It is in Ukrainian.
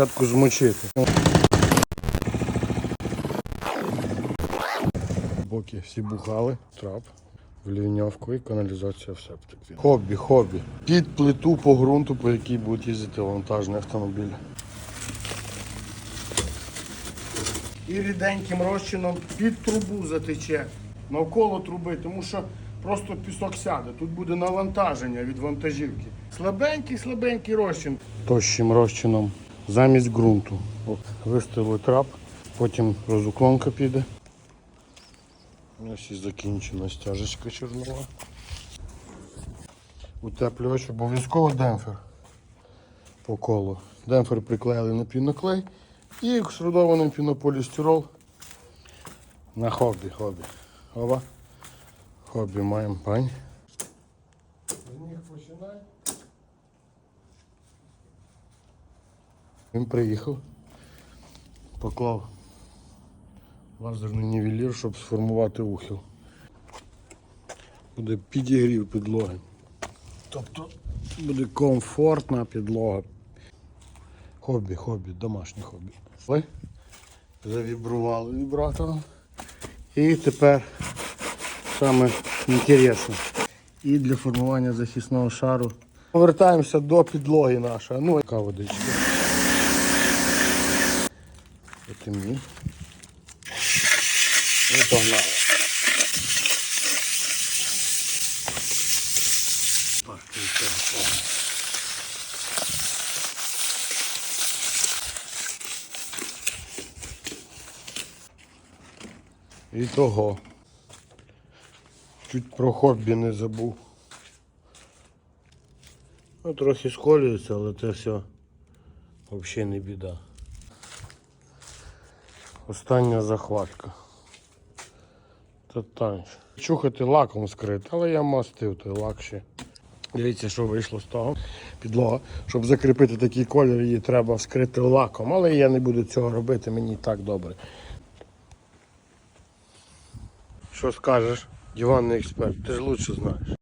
спочатку змочити. Боки всі бухали, трап, влівньовку і каналізація в септик. Хобі, хобі. Під плиту по ґрунту, по якій будуть їздити вантажні автомобілі. І ріденьким розчином під трубу затече навколо труби, тому що просто пісок сяде. Тут буде навантаження від вантажівки. Слабенький, слабенький розчин. Тощим розчином замість ґрунту. Виставили трап, потім розуклонка піде. Ось і закінчена стяжечка чорнова. Утеплювач, обов'язково демпфер по колу. Демпфер приклеїли на піноклей і екструдований пінополістирол на хобі. хобі. Ова. Хобі маємо пань. З них починай. Він приїхав, поклав лазерний нівелір, щоб сформувати ухил. Буде підігрів підлоги. Тобто буде комфортна підлога. Хобі, хобі, домашнє хобі. Ви завібрували вібратором. І тепер саме інтересне. І для формування захисного шару. Повертаємося до підлоги нашої. Ну, яка водичка. Потемні. І погнали. І того. Чуть про хобі не забув. Ну, трохи сколюється, але це все взагалі не біда. Остання захватка. Та танч. Чухати лаком скрити, але я мастив той лак ще. Дивіться, що вийшло з того. Підлога. Щоб закріпити такий колір, її треба вскрити лаком. Але я не буду цього робити, мені так добре. Що скажеш, диванний експерт, ти ж лучше знаєш.